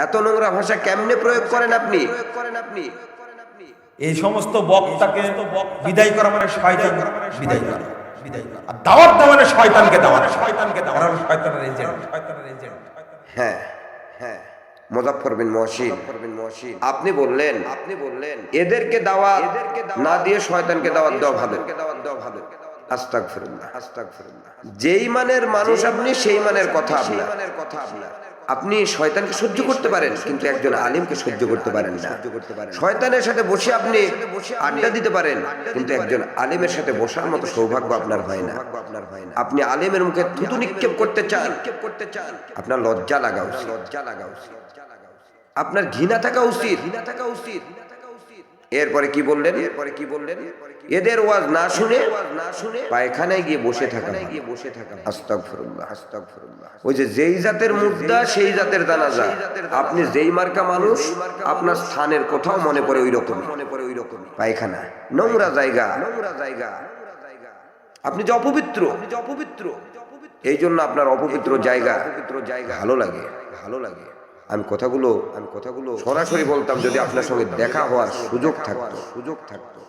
এত নোংরা ভাষা কেমনে প্রয়োগ করেন আপনি? করেন আপনি এই সমস্ত বক্তাকে বিদায় করা মানে শয়তান বিদায় করা। বিদায় করা আর দাওয়াত দেওয়া মানে শয়তানকে দেওয়া। শয়তানকে দেওয়া শয়তানের এজেন্ট শয়তানের এজেন্ট হ্যাঁ হ্যাঁ। মুজাফফর বিন মহসিন আপনি বললেন আপনি বললেন এদেরকে না দিয়ে শয়তানকে দাওয়াত দেওয়া ভালো। দাওয়াত দেওয়া ভালো আস্তাগফিরুল্লাহ। আস্তাগফিরুল্লাহ যেই মানের মানুষ আপনি সেই মানের কথা আপনার মানের কথা আপনার। আপনি শয়তানকে সহ্য করতে পারেন, কিন্তু একজন আলিমকে সহ্য করতে পারেন না। শয়তানের সাথে বসে আপনি আড্ডা দিতে পারেন, কিন্তু একজন আলিমের সাথে বসার মতো সৌভাগ্য আপনার হয় না। আপনি আলিমের মুখে থুতু নিক্ষেপ করতে চান নিক্ষেপ করতে চান আপনার লজ্জা লাগা উচিত। লজ্জা লাগা উচিত আপনার ঘৃণা থাকা উচিত ঘৃণা থাকা উচিত। এরপরে কি বললেন? এরপরে কি বললেন? এদের ওয়াজ না শুনে না শুনে পায়খানায় গিয়ে বসে থাকা গিয়ে বসে থাকা আস্তাগফিরুল্লাহ। আস্তাগফিরুল্লাহ। ওই যে যেই জাতের মুদ্রা সেই জাতের দানাজা। আপনি যেই মার্কা মানুষ আপনার স্থানের কোথাও মনে পড়ে ওই রকম মনে পড়ে ওই রকম পায়খানা নোংরা জায়গা। নোংরা জায়গা। আপনি যে অপবিত্র। যে অপবিত্র। এই জন্য আপনার অপবিত্র জায়গা অপবিত্র জায়গা। ভালো লাগে ভালো লাগে। আমি কথাগুলো আমি কথাগুলো সরাসরি বলতাম যদি আপনার সঙ্গে দেখা হওয়ার সুযোগ থাকতো। সুযোগ থাকতো